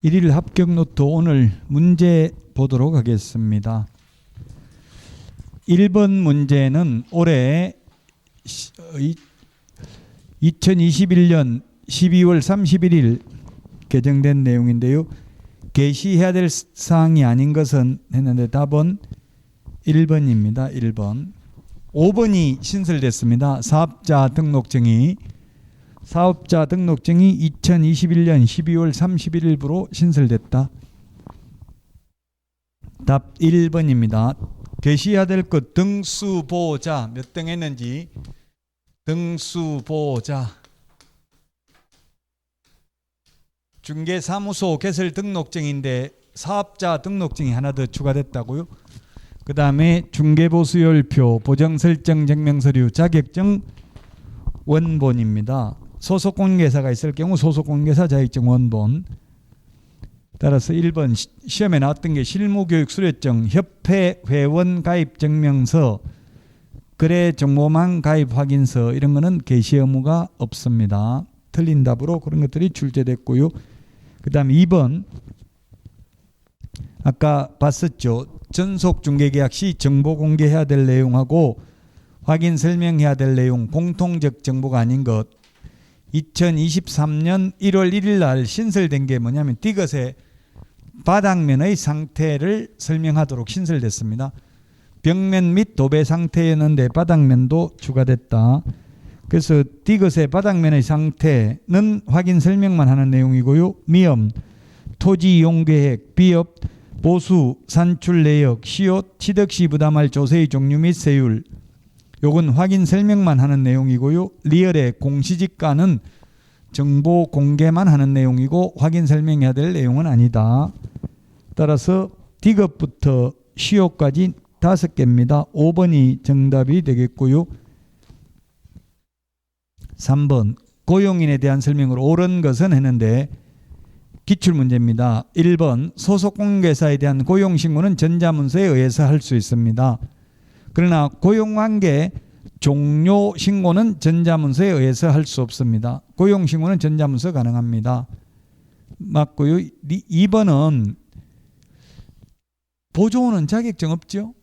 일일 합격 노트 오늘 문제 보도록 하겠습니다. 1번 문제는 올해 시- 어, 이- 2021년 12월 31일 개정된 내용인데요. 게시해야 될 사항이 아닌 것은 했는데 답은 1번입니다. 1번. 5번이 신설됐습니다. 사업자 등록증이 사업자 등록증이 2021년 12월 31일부로 신설됐다. 답 1번입니다. 게시해야 될 것 등수보자 몇 등 했는지 등수보자 중개사무소 개설 등록증인데 사업자 등록증이 하나 더 추가됐다고요. 그 다음에 중개보수열표 보정설정 증명서류 자격증 원본입니다. 소속공개사가 있을 경우 소속공개사 자격증 원본. 따라서 1번 시- 시험에 나왔던 게 실무교육 수료증, 협회 회원 가입 증명서, 거래 정보망 가입 확인서 이런 거는 게시 의무가 없습니다. 틀린 답으로 그런 것들이 출제됐고요. 그다음 2번 아까 봤었죠. 전속 중개 계약 시 정보 공개해야 될 내용하고 확인 설명해야 될 내용 공통적 정보가 아닌 것 2023년 1월 1일 날 신설된 게 뭐냐면 디귿의 바닥면의 상태를 설명하도록 신설됐습니다. 벽면 및 도배 상태였는데 바닥면도 추가됐다. 그래서 디귿의 바닥면의 상태는 확인 설명만 하는 내용이고요. 미엄, 토지 이용 계획, 비업, 보수, 산출 내역, 시옷, 취득 시 부담할 조세의 종류 및 세율, 요건 확인 설명만 하는 내용이고요. 리얼의 공시지가는 정보 공개만 하는 내용이고 확인 설명해야 될 내용은 아니다. 따라서 디귿부터 시효까지 다섯 개입니다. 5번이 정답이 되겠고요. 3번 고용인에 대한 설명을 옳은 것은 했는데 기출 문제입니다. 1번 소속 공개사에 대한 고용 신고는 전자문서에 의해서 할 수 있습니다. 그러나 고용관계 종료 신고는 전자문서에 의해서 할 수 없습니다. 고용 신고는 전자문서 가능합니다. 맞고요. 2번은 보조원은 자격증 없죠.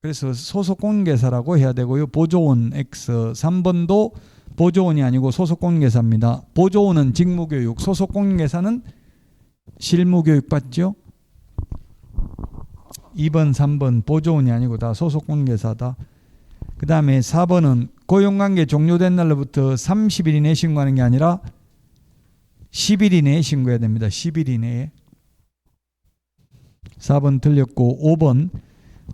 그래서 소속 공개사라고 해야 되고요. 보조원 X 3번도 보조원이 아니고 소속 공개사입니다. 보조원은 직무교육, 소속 공개사는 실무교육 받죠. 2번, 3번 보조원이 아니고 다 소속 공개사다. 그 다음에 4번은 고용관계 종료된 날로부터 30일 이내에 신고하는 게 아니라 10일 이내에 신고해야 됩니다. 10일 이내에. 4번 틀렸고 5번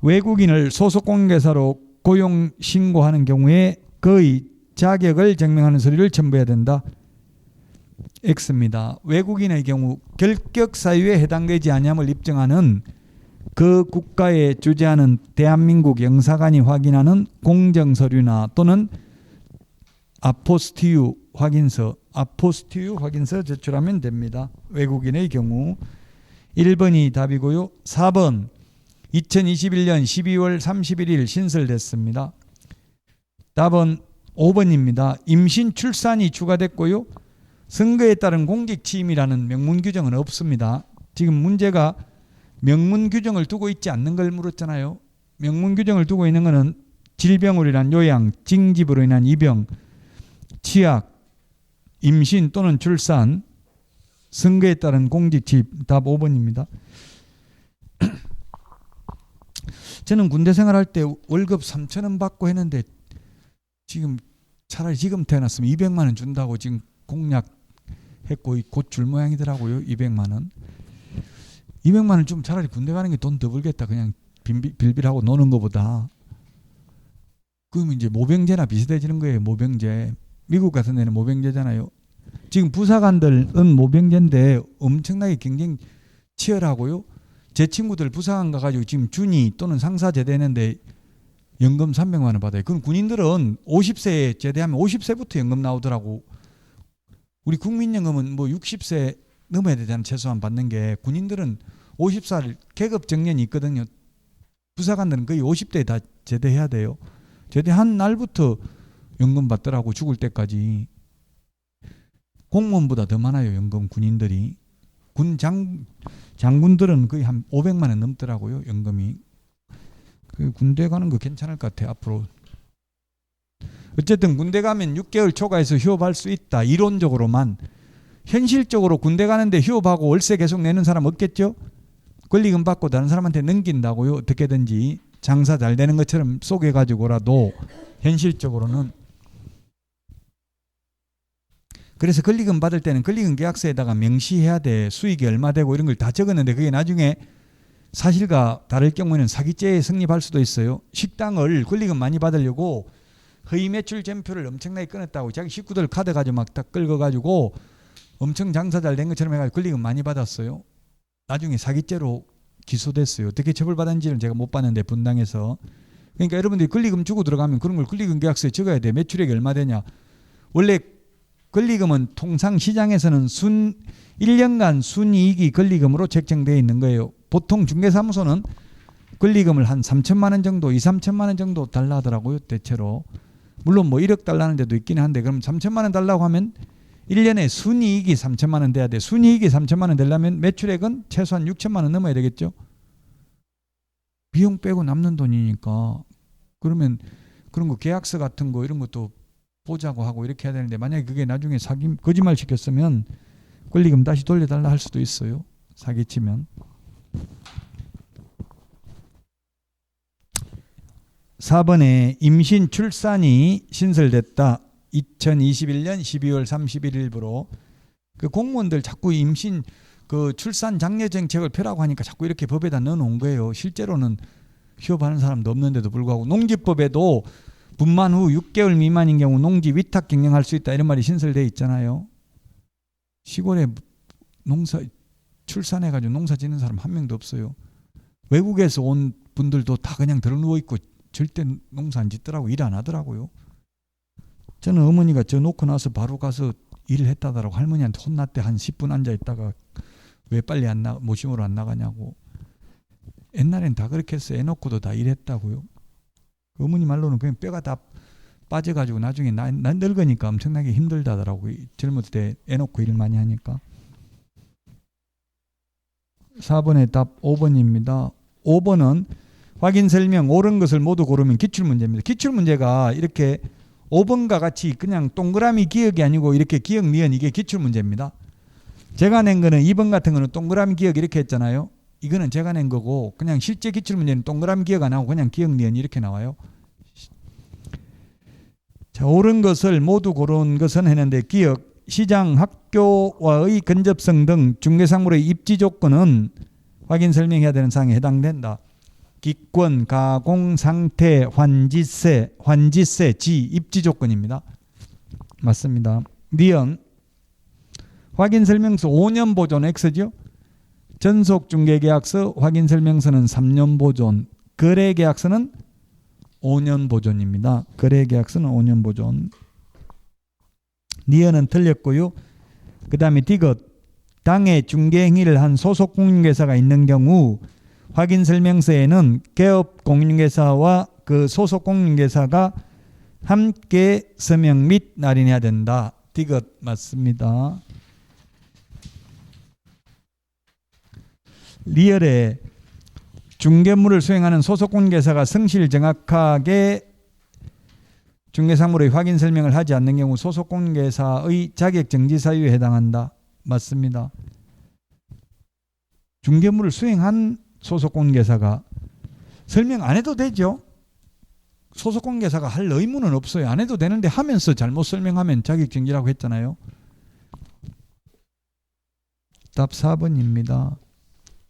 외국인을 소속 공개사로 고용 신고하는 경우에 그의 자격을 증명하는 서류를 첨부해야 된다. X입니다. 외국인의 경우 결격 사유에 해당되지 아니함을 입증하는 그 국가에 주재하는 대한민국 영사관이 확인하는 공정 서류나 또는 아포스티유 확인서, 아포스티유 확인서 제출하면 됩니다. 외국인의 경우 1번이 답이고요. 4번 2021년 12월 31일 신설됐습니다. 답은 5번입니다. 임신 출산이 추가됐고요. 선거에 따른 공직 취임이라는 명문 규정은 없습니다. 지금 문제가 명문 규정을 두고 있지 않는 걸 물었잖아요. 명문 규정을 두고 있는 것은 질병으로 인한 요양, 징집으로 인한 입영, 치약, 임신 또는 출산, 선거에 따른 공직 취임 답 5번입니다. 저는 군대 생활할 때 월급 3천 원 받고 했는데 지금 차라리 지금 태어났으면 200만 원 준다고 지금 공약했고 곧 줄 모양이더라고요. 200만 원. 200만 원좀 차라리 군대 가는 게 돈 더 벌겠다. 그냥 빌빌하고 노는 것보다. 그럼 이제 모병제나 비슷해지는 거예요. 모병제. 미국 같은 데는 모병제잖아요. 지금 부사관들은 모병제인데 엄청나게 경쟁 치열하고요. 제 친구들 부사관 가가지고 지금 준이 또는 상사 제대했는데 연금 300만 원 받아요. 그럼 군인들은 50세에 제대하면 50세부터 연금 나오더라고. 우리 국민연금은 뭐 60세 넘어야 되잖아 최소한 받는 게 군인들은 50살 계급 정년이 있거든요. 부사관들은 거의 50대에 다 제대해야 돼요. 제대한 날부터 연금 받더라고 죽을 때까지. 공무원보다 더 많아요 연금 군인들이. 군 장 장군들은 거의 한 500만 원 넘더라고요 연금이. 그 군대 가는 거 괜찮을 것 같아 앞으로. 어쨌든 군대 가면 6개월 초과해서 휴업할 수 있다 이론적으로만 현실적으로 군대 가는데 휴업하고 월세 계속 내는 사람 없겠죠? 권리금 받고 다른 사람한테 넘긴다고요? 어떻게든지 장사 잘 되는 것처럼 속여 가지고라도 현실적으로는. 그래서 권리금 받을 때는 권리금 계약서에다가 명시해야 돼. 수익이 얼마 되고 이런 걸 다 적었는데 그게 나중에 사실과 다를 경우에는 사기죄에 성립할 수도 있어요. 식당을 권리금 많이 받으려고 허위 매출 전표를 엄청나게 끊었다고 자기 식구들 카드 가지고 막다 긁어가지고 엄청 장사 잘 된 것처럼 해가지고 권리금 많이 받았어요. 나중에 사기죄로 기소됐어요. 어떻게 처벌받았는지는 제가 못 봤는데 분당에서. 그러니까 여러분들이 권리금 주고 들어가면 그런 걸 권리금 계약서에 적어야 돼. 매출액이 얼마 되냐. 원래 권리금은 통상 시장에서는 순 1년간 순이익이 권리금으로 책정되어 있는 거예요. 보통 중개사무소는 권리금을 한 3천만 원 정도, 2, 3천만 원 정도 달라 하더라고요. 대체로. 물론 뭐 1억 달라는 데도 있긴 한데 그럼 3천만 원 달라고 하면 1년에 순이익이 3천만 원 돼야 돼. 순이익이 3천만 원 되려면 매출액은 최소한 6천만 원 넘어야 되겠죠. 비용 빼고 남는 돈이니까 그러면 그런 거 계약서 같은 거 이런 것도 보자고 하고 이렇게 해야 되는데 만약에 그게 나중에 사기 거짓말 시켰으면 권리금 다시 돌려달라 할 수도 있어요. 사기치면. 4번에 임신 출산이 신설됐다. 2021년 12월 31일부로 그 공무원들 자꾸 임신 그 출산 장려 정책을 펴라고 하니까 자꾸 이렇게 법에다 넣어 놓은 거예요. 실제로는 휴업하는 사람도 없는데도 불구하고 농지법에도 분만 후 6개월 미만인 경우 농지 위탁 경영할 수 있다 이런 말이 신설돼 있잖아요. 시골에 농사 출산해 가지고 농사 짓는 사람 한 명도 없어요. 외국에서 온 분들도 다 그냥 들어 누워 있고 절대 농사 안 짓더라고 일 안 하더라고요. 저는 어머니가 저 놓고 나서 바로 가서 일을 했다더라고. 할머니한테 혼났대. 한 10분 앉아 있다가 왜 빨리 안 나 모심으로 안 나가냐고. 옛날엔 다 그렇게 했어 애 놓고도 다 일했다고요. 어머니 말로는 그냥 뼈가 다 빠져가지고 나중에 나, 나 늙으니까 엄청나게 힘들다더라고. 젊을 때 애 놓고 일 많이 하니까. 4번의 답 5번입니다. 5번은 확인 설명 옳은 것을 모두 고르면 기출문제입니다. 기출문제가 이렇게 5번과 같이 그냥 동그라미 기억이 아니고 이렇게 기억 니은 이게 기출 문제입니다. 제가 낸 거는 2번 같은 거는 동그라미 기억 이렇게 했잖아요. 이거는 제가 낸 거고 그냥 실제 기출 문제는 동그라미 기억 안 하고 그냥 기억 니은 이렇게 나와요. 자, 옳은 것을 모두 고른 것은 했는데 기억 시장 학교와의 근접성 등 중개상물의 입지 조건은 확인 설명해야 되는 사항에 해당된다. 기권, 가공, 상태, 환지세, 환지세, 지, 입지 조건입니다. 맞습니다. 니은 확인 설명서 5년 보존 X죠. 전속 중개 계약서 확인 설명서는 3년 보존, 거래 계약서는 5년 보존입니다. 거래 계약서는 5년 보존. 니은은 틀렸고요. 그다음에 디귿 당해 중개 행위를 한 소속 공인회사가 있는 경우 확인 설명서에는 개업 공인회사와 그 소속 공인회사가 함께 서명 및 날인해야 된다. 디귿 맞습니다. 리얼에 중개물을 수행하는 소속 공인회사가 성실 정확하게 중개사물의 확인 설명을 하지 않는 경우 소속 공인회사의 자격 정지 사유에 해당한다. 맞습니다. 중개물을 수행한 소속 공개사가 설명 안 해도 되죠. 소속 공개사가 할 의무는 없어요. 안 해도 되는데 하면서 잘못 설명하면 자격정지라고 했잖아요. 답 4번입니다.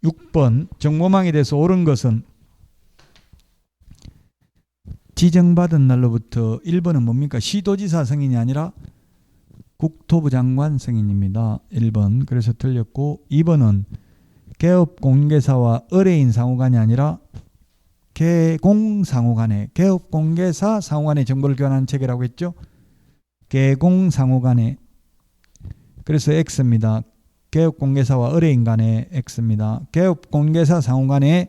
6번 정보망에 대해서 옳은 것은 지정받은 날로부터 1번은 뭡니까? 시도지사 승인이 아니라 국토부 장관 승인입니다. 1번. 그래서 틀렸고 2번은 개업 공개사와 의뢰인 상호간이 아니라 개공 상호간에 개업 공개사 상호간의 정보를 교환하는 체계라고 했죠. 개공 상호간에 그래서 X입니다. 개업 공개사와 의뢰인 간의 X입니다. 개업 공개사 상호간의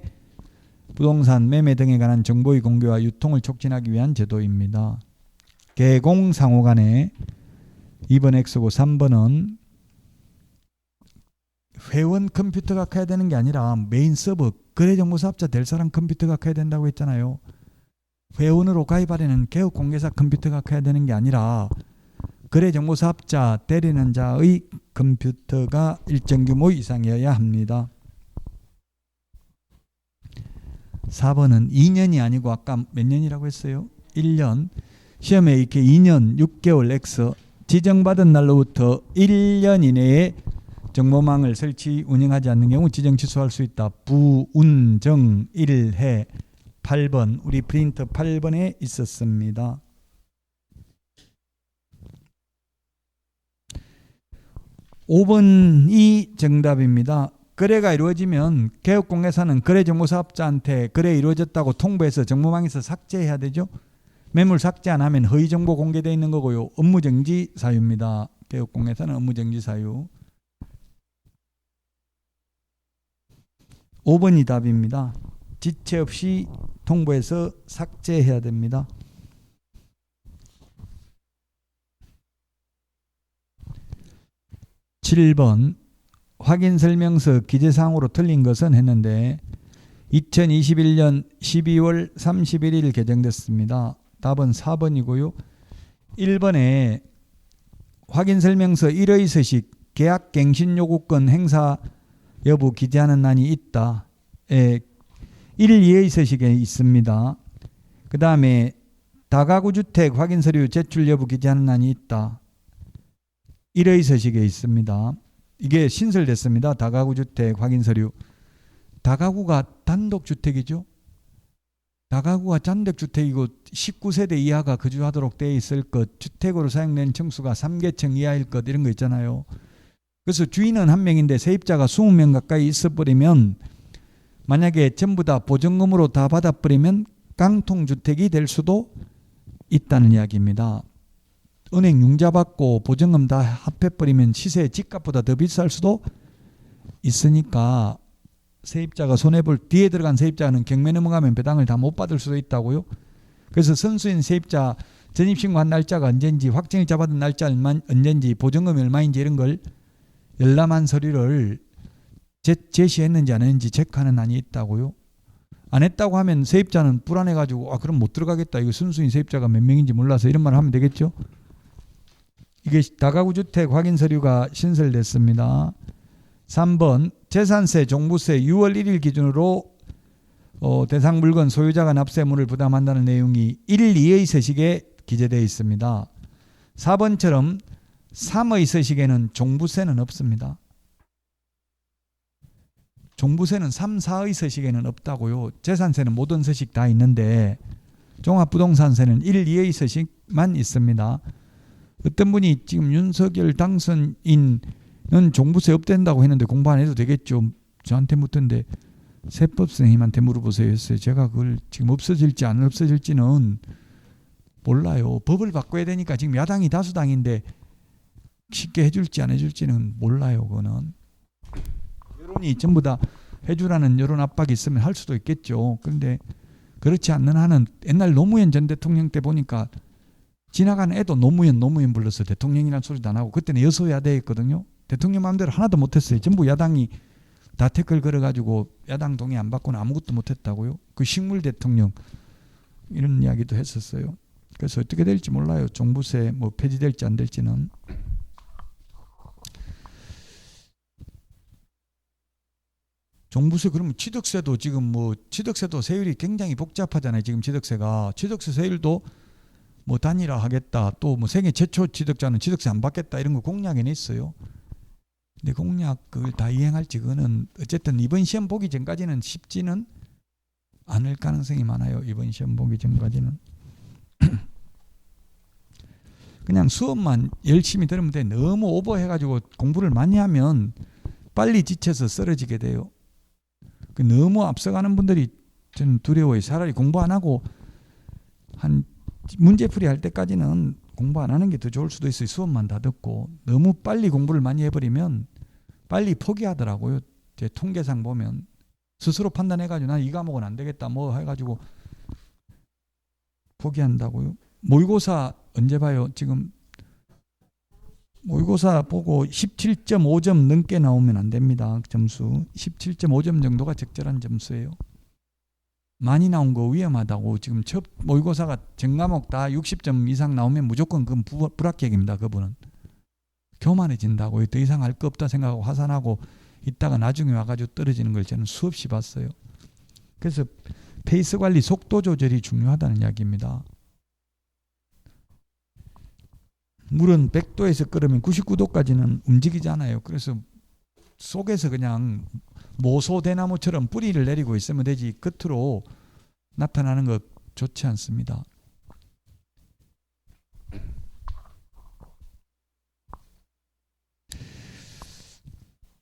부동산 매매 등에 관한 정보의 공개와 유통을 촉진하기 위한 제도입니다. 개공 상호간에 2번 X고 3번은 회원 컴퓨터가 커야 되는 게 아니라 메인 서버 거래 정보 사업자 될 사람 컴퓨터가 커야 된다고 했잖아요. 회원으로 가입하려는 개업 공개사 컴퓨터가 커야 되는 게 아니라 거래 정보 사업자 때리는 자의 컴퓨터가 일정 규모 이상이어야 합니다. 4번은 2년이 아니고 아까 몇 년이라고 했어요? 1년. 시험에 이렇게 2년 6개월 X 지정받은 날로부터 1년 이내에 정보망을 설치 운영하지 않는 경우 지정 취소할 수 있다. 부운정 1해 8번 우리 프린터 8번에 있었습니다. 5번이 정답입니다. 거래가 이루어지면 개업공개사는 거래정보사업자한테 거래 이루어졌다고 통보해서 정보망에서 삭제해야 되죠. 매물 삭제 안 하면 허위 정보 공개되어 있는 거고요. 업무정지 사유입니다. 개업공개사는 업무정지 사유. 5번이 답입니다. 지체 없이 통보해서 삭제해야 됩니다. 7번 확인 설명서 기재사항으로 틀린 것은 했는데 2021년 12월 31일 개정됐습니다. 답은 4번이고요. 1번에 확인 설명서 1의 서식 계약 갱신 요구권 행사 여부 기재하는 난이 있다. 예, 1, 2의 서식에 있습니다. 그 다음에 다가구 주택 확인 서류 제출 여부 기재하는 난이 있다. 1의 서식에 있습니다. 이게 신설됐습니다. 다가구 주택 확인 서류. 다가구가 단독 주택이죠. 다가구가 단독 주택이고 19세대 이하가 거주하도록 되어 있을 것, 주택으로 사용된 층수가 3개층 이하일 것 이런 거 있잖아요. 그래서 주인은 한 명인데 세입자가 20명 가까이 있어 버리면 만약에 전부 다 보증금으로 다 받아 버리면 깡통 주택이 될 수도 있다는 이야기입니다. 은행 융자 받고 보증금 다 합해버리면 시세 집값보다 더 비쌀 수도 있으니까 세입자가 손해볼 뒤에 들어간 세입자는 경매 넘어가면 배당을 다 못 받을 수도 있다고요. 그래서 선수인 세입자 전입신고한 날짜가 언젠지 확정일자 받은 날짜 얼마 언젠지 보증금이 얼마인지 이런 걸 열람한 서류를 제, 제시했는지 안 했는지 체크하는 안이 있다고요. 안 했다고 하면 세입자는 불안해가지고 아 그럼 못 들어가겠다 이거 순수인 세입자가 몇 명인지 몰라서 이런 말 하면 되겠죠. 이게 다가구 주택 확인 서류가 신설됐습니다. 3번 재산세, 종부세 6월 1일 기준으로 어, 대상 물건 소유자가 납세물을 부담한다는 내용이 1, 2의 서식에 기재되어 있습니다. 4번처럼 3의 서식에는 종부세는 없습니다. 종부세는 3, 4의 서식에는 없다고요. 재산세는 모든 서식 다 있는데 종합부동산세는 1, 2의 서식만 있습니다. 어떤 분이 지금 윤석열 당선인은 종부세 없댄다고 했는데 공부 안 해도 되겠죠. 저한테 묻던데 세법 선생님한테 물어보세요 했어요. 제가 그걸 지금 없어질지 안 없어질지는 몰라요. 법을 바꿔야 되니까 지금 야당이 다수당인데 쉽게 해줄지 안 해줄지는 몰라요. 그거는 여론이 전부 다 해주라는 여론 압박이 있으면 할 수도 있겠죠. 그런데 그렇지 않는 한은 옛날 노무현 전 대통령 때 보니까 지나간 애도 노무현 노무현 불러서 대통령이라는 소리도 안 하고 그때는 여소야대였거든요. 대통령 마음대로 하나도 못했어요. 전부 야당이 다 태클 걸어가지고 야당 동의 안 받고는 아무것도 못했다고요. 그 식물 대통령 이런 이야기도 했었어요. 그래서 어떻게 될지 몰라요. 종부세 뭐 폐지될지 안 될지는. 종부세 그러면 취득세도 지금 뭐 취득세도 세율이 굉장히 복잡하잖아요. 지금 취득세가 취득세 세율도 뭐 단일화 하겠다 또뭐 세계 최초 취득자는 취득세 안 받겠다 이런 거 공약에는 있어요. 근데 공약을 다 이행할지 그거는 어쨌든 이번 시험 보기 전까지는 쉽지는 않을 가능성이 많아요. 이번 시험 보기 전까지는 그냥 수업만 열심히 들으면 돼. 너무 오버해가지고 공부를 많이 하면 빨리 지쳐서 쓰러지게 돼요. 그 너무 앞서가는 분들이 저는 두려워요. 차라리 공부 안 하고 한 문제풀이 할 때까지는 공부 안 하는 게 더 좋을 수도 있어요. 수업만 다 듣고 너무 빨리 공부를 많이 해버리면 빨리 포기하더라고요. 제 통계상 보면 스스로 판단해가지고 난 이 과목은 안 되겠다 뭐 해가지고 포기한다고요. 모의고사 언제 봐요? 지금 모의고사 보고 17.5점 넘게 나오면 안 됩니다. 점수 17.5점 정도가 적절한 점수예요. 많이 나온 거 위험하다고 지금 첫 모의고사가 전 과목 다 60점 이상 나오면 무조건 그건 부- 불합격입니다. 그분은 교만해진다고 더 이상 할 거 없다 생각하고 화산하고 있다가 나중에 와가지고 떨어지는 걸 저는 수없이 봤어요. 그래서 페이스 관리, 속도 조절이 중요하다는 이야기입니다. 물은 100도에서 끓으면 99도까지는 움직이잖아요. 그래서 속에서 그냥 모소 대나무처럼 뿌리를 내리고 있으면 되지 끝으로 나타나는 것 좋지 않습니다.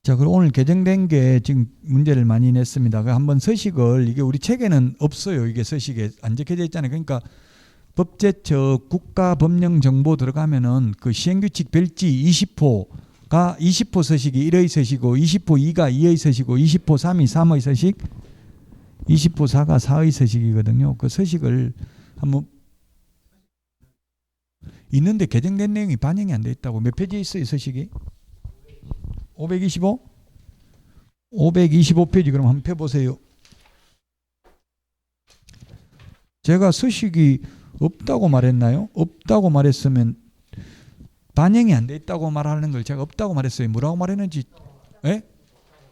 자, 그럼 오늘 개정된 게 지금 문제를 많이 냈습니다. 그 한번 서식을 이게 우리 책에는 없어요. 이게 서식에 안 적혀져 있잖아요. 그러니까 법제처 국가법령 정보 들어가면은 그 시행규칙 별지 20호가 20호 서식이 1의 서식이고 20호 2가 2의 서식이고 20호 3이 3의 서식 20호 4가 4의 서식이거든요. 그 서식을 한번 있는데 개정된 내용이 반영이 안 돼 있다고 몇 페이지에 있어요 서식이? 525? 525페이지 그럼 한번 펴보세요. 제가 서식이 없다고 말했나요? 없다고 말했으면 반영이 안 돼 있다고 말하는 걸 제가 없다고 말했어요. 뭐라고 말했는지 예?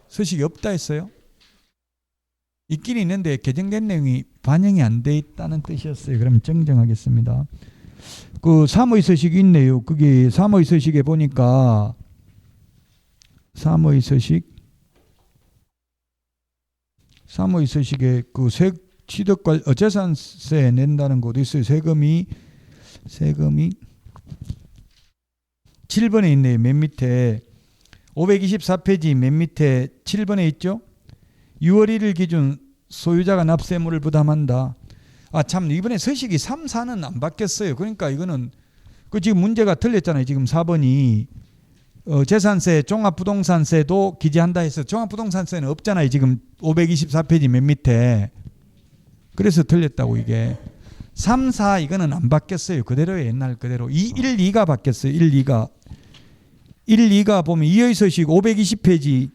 서식이 없다 했어요? 있긴 있는데 개정된 내용이 반영이 안 돼 있다는 뜻이었어요. 그럼 정정하겠습니다. 그 사무의 서식이 있네요. 그게 사무의 서식에 보니까 사무의 서식 사무의 서식에 그세 취득관 어, 재산세 낸다는 곳도 있어요. 세금이 세금이 7번에 있네요. 맨 밑에 524페이지 맨 밑에 7번에 있죠. 6월 1일 기준 소유자가 납세물을 부담한다. 아 참 이번에 서식이 3, 4는 안 바뀌었어요. 그러니까 이거는 그 지금 문제가 틀렸잖아요. 지금 4번이 어, 재산세, 종합부동산세도 기재한다 해서 종합부동산세는 없잖아요. 지금 524페이지 맨 밑에. 그래서 틀렸다고 이게. 3, 4 이거는 안 바뀌었어요. 그대로예요. 옛날 그대로. 2, 1, 2가 바뀌었어요. 1, 2가. 1, 2가 보면 이의 서식 520페이지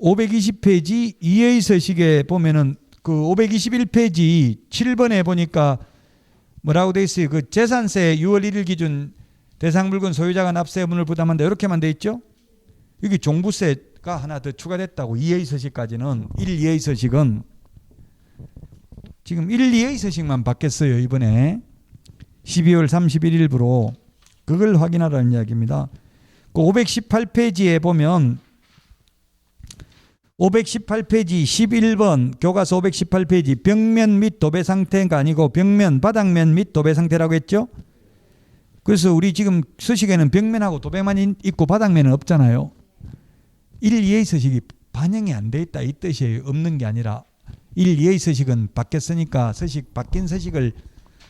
520페이지 이의 서식에 보면은 그 521페이지 7번에 보니까 뭐라고 돼 있어요? 그 재산세 6월 1일 기준 대상 물건 소유자가 납세분을 부담한다 이렇게만 돼 있죠? 여기 종부세가 하나 더 추가됐다고 2의 서식까지는 1, 2의 서식은 지금 1, 2의 서식만 바뀌었어요 이번에 12월 31일부로 그걸 확인하라는 이야기입니다. 그 518페이지에 보면 518페이지 11번 교과서 518페이지 벽면 및 도배 상태가 아니고 벽면 바닥면 및 도배 상태라고 했죠. 그래서 우리 지금 서식에는 벽면하고 도배만 인- 있고 바닥면은 없잖아요. 1, 2의 서식이 반영이 안 돼 있다 이 뜻이에요. 없는 게 아니라 1, 2의 서식은 바뀌었으니까 서식 바뀐 서식을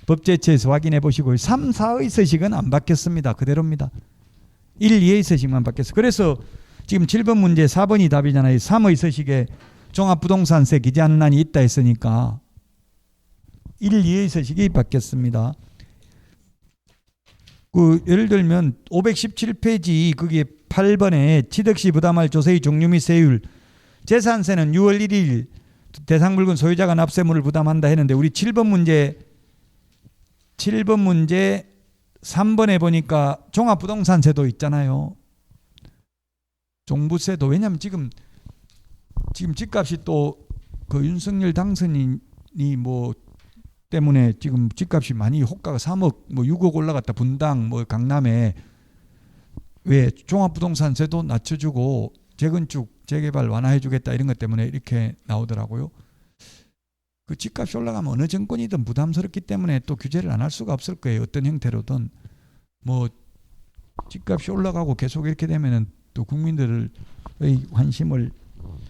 법제처에서 확인해 보시고 3, 4의 서식은 안 바뀌었습니다. 그대로입니다. 1, 2의 서식만 바뀌었어. 그래서 지금 7번 문제 4번이 답이잖아요. 3의 서식에 종합부동산세 기재하는 난이 있다 했으니까 1, 2의 서식이 바뀌었습니다. 그 예를 들면 517페이지 그게 8번에 취득시 부담할 조세의 종류 및 세율 재산세는 6월 1일 대상 물건 소유자가 납세물을 부담한다 했는데 우리 7번 문제 7번 문제 3번에 보니까 종합부동산세도 있잖아요. 종부세도. 왜냐하면 지금 지금 집값이 또 그 윤석열 당선인이 뭐 때문에 지금 집값이 많이 호가가 3억 뭐 6억 올라갔다. 분당 뭐 강남에. 왜 종합부동산세도 낮춰주고 재건축 재개발 완화해주겠다 이런 것 때문에 이렇게 나오더라고요. 그 집값이 올라가면 어느 정권이든 부담스럽기 때문에 또 규제를 안 할 수가 없을 거예요. 어떤 형태로든 뭐 집값이 올라가고 계속 이렇게 되면은 또 국민들의 관심을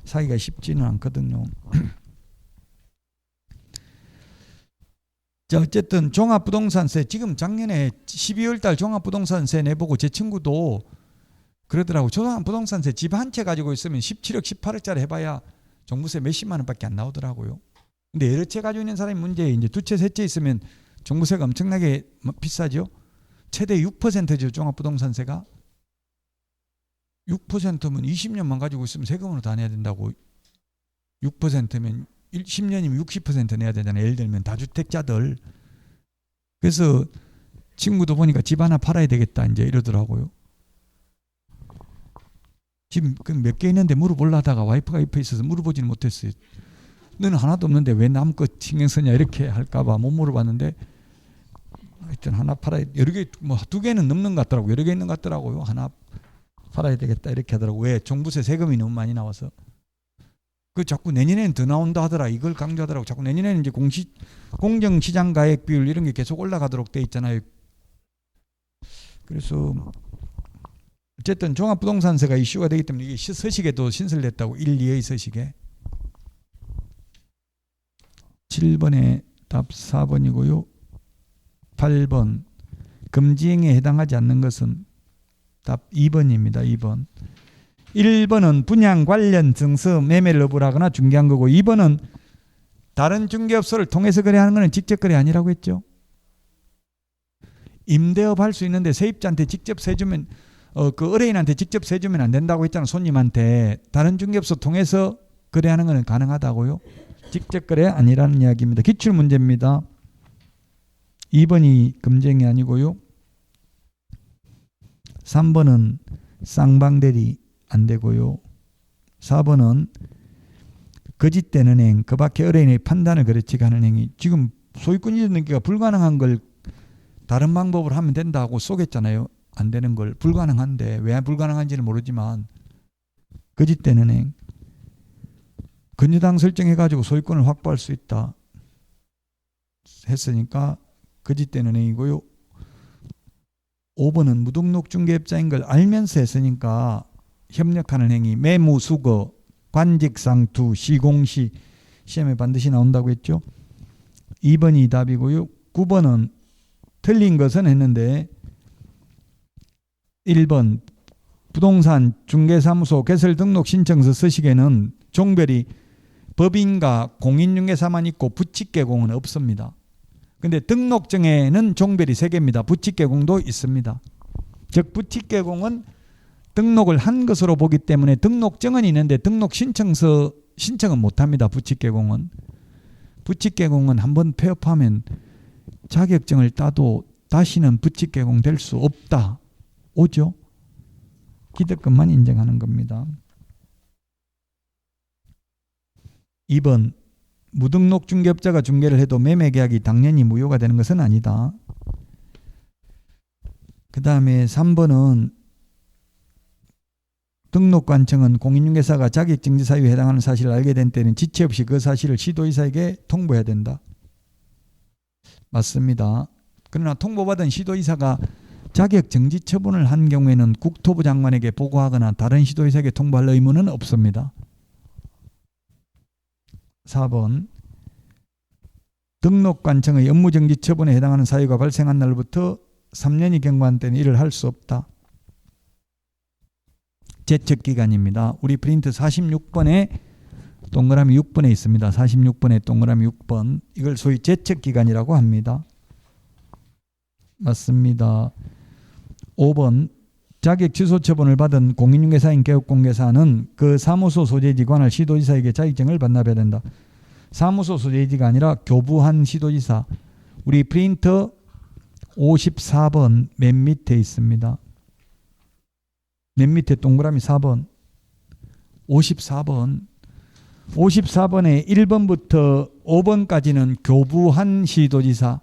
사기가 쉽지는 않거든요. 자 어쨌든 종합부동산세 지금 작년에 12월 달 종합부동산세 내보고 제 친구도 그러더라고. 종합부동산세 집 한 채 가지고 있으면 17억 18억짜리 해봐야 종부세 몇십만 원밖에 안 나오더라고요. 근데 여러 채 가지고 있는 사람이 문제 이제 두 채 세 채 있으면 종부세가 엄청나게 비싸죠. 최대 6%죠 종합부동산세가. 6%면 20년만 가지고 있으면 세금으로 다 내야 된다고. 6%면 10년이면 60% 내야 되잖아요. 예를 들면 다주택자들. 그래서 친구도 보니까 집 하나 팔아야 되겠다 이제 이러더라고요 지금 그몇개 있는데 물어보려다가 와이프가 옆에 있어서 물어보지는 못했어요. 너는 하나도 없는데 왜남것 신경 쓰냐 이렇게 할까봐 못 물어봤는데 하여튼 하나 팔아야 여러 개 뭐 두 개는 넘는 것 같더라고. 여러 개 있는 것 같더라고요. 하나 팔아야 되겠다 이렇게 하더라고. 왜? 종부세 세금이 너무 많이 나와서. 그 자꾸 내년에는 더 나온다 하더라. 이걸 강조하더라고. 자꾸 내년에는 이제 공시 공정시장 가액 비율 이런 게 계속 올라가도록 돼 있잖아요. 그래서 어쨌든 종합부동산세가 이슈가 되기 때문에 이게 시- 서식에도 신설됐다고 1, 2의 서식에 7번에 답 4번이고요 8번 금지행위에 해당하지 않는 것은 답 2번입니다. 2번. 1번은 분양 관련 증서 매매를 업으라거나 중개한 거고 2번은 다른 중개업소를 통해서 거래하는 것은 직접 거래 아니라고 했죠. 임대업 할 수 있는데 세입자한테 직접 세주면 어, 그 의뢰인한테 직접 세주면 안 된다고 했잖아 손님한테 다른 중개업소 통해서 거래하는 것은 가능하다고요. 직접 거래 아니라는 이야기입니다. 기출 문제입니다. 2번이 금쟁이 아니고요. 3번은 쌍방대리 안 되고요. 4번은 거짓되는 행, 그 밖에 의뢰인의 판단을 그렇지 하는 행위. 지금 소유권 이전 등기가 불가능한 걸 다른 방법으로 하면 된다고 쏘겠잖아요. 안 되는 걸 불가능한데 왜 불가능한지는 모르지만 거짓되는 행. 근저당 설정해 가지고 소유권을 확보할 수 있다. 했으니까 거짓되는 행위고요. 5번은 무등록 중개업자인 걸 알면서 했으니까 협력하는 행위, 매무 수거, 관직상투, 시공시 시험에 반드시 나온다고 했죠. 2번이 답이고요. 9번은 틀린 것은 했는데 1번 부동산 중개사무소 개설 등록 신청서 서식에는 종별이 법인과 공인중개사만 있고 부칙개공은 없습니다. 근데 등록증에는 종별이 세 개입니다. 부칙개공도 있습니다. 즉 부칙개공은 등록을 한 것으로 보기 때문에 등록증은 있는데 등록 신청서 신청은 못 합니다. 부칙개공은 부칙개공은 한번 폐업하면 자격증을 따도 다시는 부칙개공 될 수 없다. 오죠. 기득권만 인정하는 겁니다. 2번 무등록 중개업자가 중개를 해도 매매 계약이 당연히 무효가 되는 것은 아니다. 그 다음에 3번은 등록관청은 공인중개사가 자격증지 사유에 해당하는 사실을 알게 된 때는 지체 없이 그 사실을 시도이사에게 통보해야 된다. 맞습니다. 그러나 통보받은 시도이사가 자격 정지 처분을 한 경우에는 국토부 장관에게 보고하거나 다른 시도이사에게 통보할 의무는 없습니다. 4번 등록관청의 업무정지 처분에 해당하는 사유가 발생한 날부터 3년이 경과한 때는 이를 할수 없다. 제척기간입니다. 우리 프린트 46번에 동그라미 6번에 있습니다. 46번에 동그라미 6번 이걸 소위 제척기간이라고 합니다. 맞습니다. 5번 자격 취소 처분을 받은 공인중개사인 개업공개사는 그 사무소 소재지 관할 시도지사에게 자격증을 반납해야 된다. 사무소 소재지가 아니라 교부한 시도지사. 우리 프린터 54번 맨 밑에 있습니다. 맨 밑에 동그라미 4번. 54번. 54번에 1번부터 5번까지는 교부한 시도지사.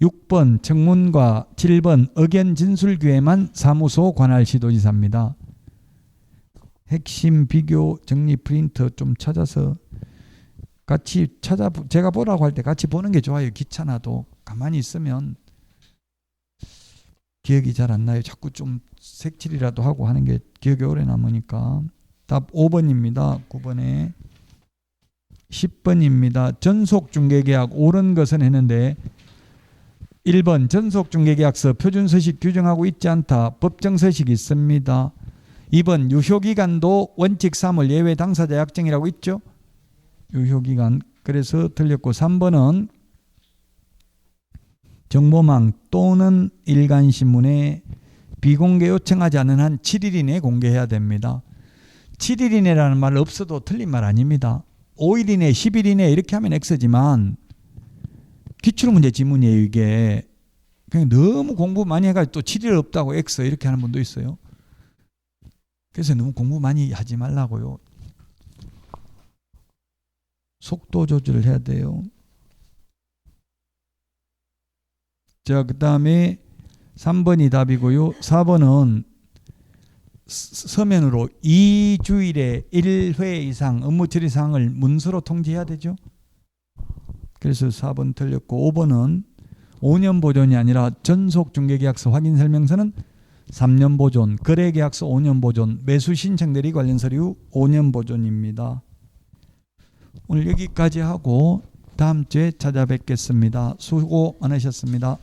6번 청문과 7번 의견 진술 기회만 사무소 관할 시도지사입니다. 핵심 비교 정리 프린터 좀 찾아서 같이 찾아 제가 보라고 할 때 같이 보는 게 좋아요. 귀찮아도 가만히 있으면 기억이 잘 안 나요. 자꾸 좀 색칠이라도 하고 하는 게 기억이 오래 남으니까 답 5번입니다. 9번에 10번입니다. 전속 중개 계약 옳은 것은 했는데 1번 전속 중개계약서 표준 서식 규정하고 있지 않다. 법정 서식이 있습니다. 2번 유효기간도 원칙 3월 예외 당사자 약정이라고 있죠. 유효기간 그래서 틀렸고 3번은 정보망 또는 일간신문에 비공개 요청하지 않은 한 7일 이내에 공개해야 됩니다. 7일 이내라는 말 없어도 틀린 말 아닙니다. 5일 이내, 10일 이내 이렇게 하면 X지만 기출문제 지문이에요 이게. 그냥 너무 공부 많이 해가지고 또 7일 없다고 X 이렇게 하는 분도 있어요. 그래서 너무 공부 많이 하지 말라고요. 속도 조절을 해야 돼요. 자, 그 다음에 3번이 답이고요. 4번은 서면으로 2주일에 1회 이상 업무 처리 사항을 문서로 통지해야 되죠. 그래서 4번 틀렸고 5번은 5년 보존이 아니라 전속 중개계약서 확인 설명서는 3년 보존, 거래계약서 5년 보존, 매수 신청 대리 관련 서류 5년 보존입니다. 오늘 여기까지 하고 다음 주에 찾아뵙겠습니다. 수고 많으셨습니다.